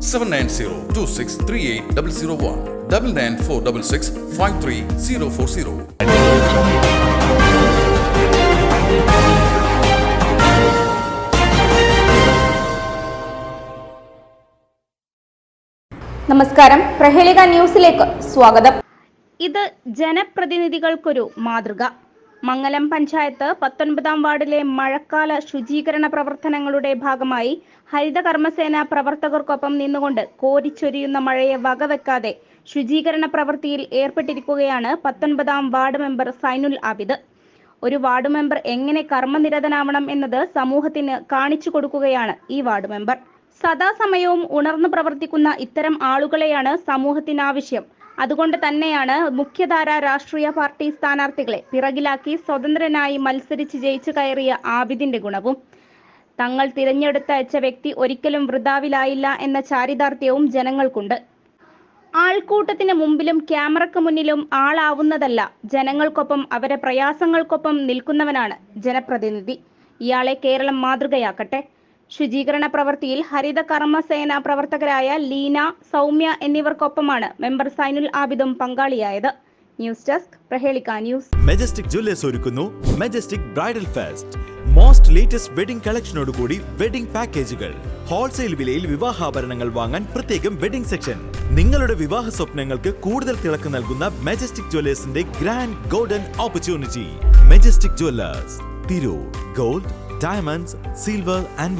Seven nine zero two six three eight double zero one double nine four double six five three zero four zero നമസ്കാരം. പ്രഹേളിക ന്യൂസിലേക്ക് സ്വാഗതം. ഇത് ജനപ്രതിനിധികൾക്കൊരു മാതൃക. മംഗലം പഞ്ചായത്ത് പത്തൊൻപതാം വാർഡിലെ മഴക്കാല ശുചീകരണ പ്രവർത്തനങ്ങളുടെ ഭാഗമായി ഹരിത കർമ്മസേന പ്രവർത്തകർക്കൊപ്പം നിന്നുകൊണ്ട് കോരിച്ചൊരിയുന്ന മഴയെ വകവെക്കാതെ ശുചീകരണ പ്രവൃത്തിയിൽ ഏർപ്പെട്ടിരിക്കുകയാണ് പത്തൊൻപതാം വാർഡ് മെമ്പർ സൈനുൽ ആബിദ്. ഒരു വാർഡ് മെമ്പർ എങ്ങനെ കർമ്മനിരതനാവണം എന്നത് സമൂഹത്തിന് കാണിച്ചു കൊടുക്കുകയാണ് ഈ വാർഡ് മെമ്പർ. സദാസമയവും ഉണർന്നു പ്രവർത്തിക്കുന്ന ഇത്തരം ആളുകളെയാണ് സമൂഹത്തിന് ആവശ്യം അതുകൊണ്ട് തന്നെയാണ് മുഖ്യധാര രാഷ്ട്രീയ പാർട്ടി സ്ഥാനാർത്ഥികളെ പിറകിലാക്കി സ്വതന്ത്രനായി മത്സരിച്ച് ജയിച്ചു കയറിയ ആബിദിന്റെ ഗുണവും. തങ്ങൾ തിരഞ്ഞെടുത്തയച്ച വ്യക്തി ഒരിക്കലും വൃതാവിലായില്ല എന്ന ചാരിതാർത്ഥ്യവും ജനങ്ങൾക്കുണ്ട്. ആൾക്കൂട്ടത്തിന് മുമ്പിലും ക്യാമറയ്ക്ക് മുന്നിലും ആളാവുന്നതല്ല ജനങ്ങൾക്കൊപ്പം അവരെ പ്രയാസങ്ങൾക്കൊപ്പം നിൽക്കുന്നവനാണ് ജനപ്രതിനിധി. ഇയാളെ കേരളം മാതൃകയാക്കട്ടെ. ശുചീകരണ പ്രവൃത്തിയിൽ ഹരിത കർമ്മസേന പ്രവർത്തകരായ ലീന സൗമ്യ എന്നിവർക്കൊപ്പമാണ് മെമ്പർ സൈനുൽ ആബിദും പങ്കാളിയായത്. News desk Prahelika news. Majestic jewellers ഒരുക്കുന്നു majestic bridal fest most latest wedding കളക്ഷനോടുകൂടി wedding പാക്കേജുകൾ ഹോൾസെയിൽ വിലയിൽ വിവാഹാഭരണങ്ങൾ വാങ്ങാൻ പ്രത്യേകം വെഡിംഗ് സെക്ഷൻ നിങ്ങളുടെ വിവാഹ സ്വപ്നങ്ങൾക്ക് കൂടുതൽ തിളക്ക് നൽകുന്ന majestic ജ്വല്ലേഴ്സിന്റെ grand golden opportunity majestic jewellers Tirur gold diamonds silver and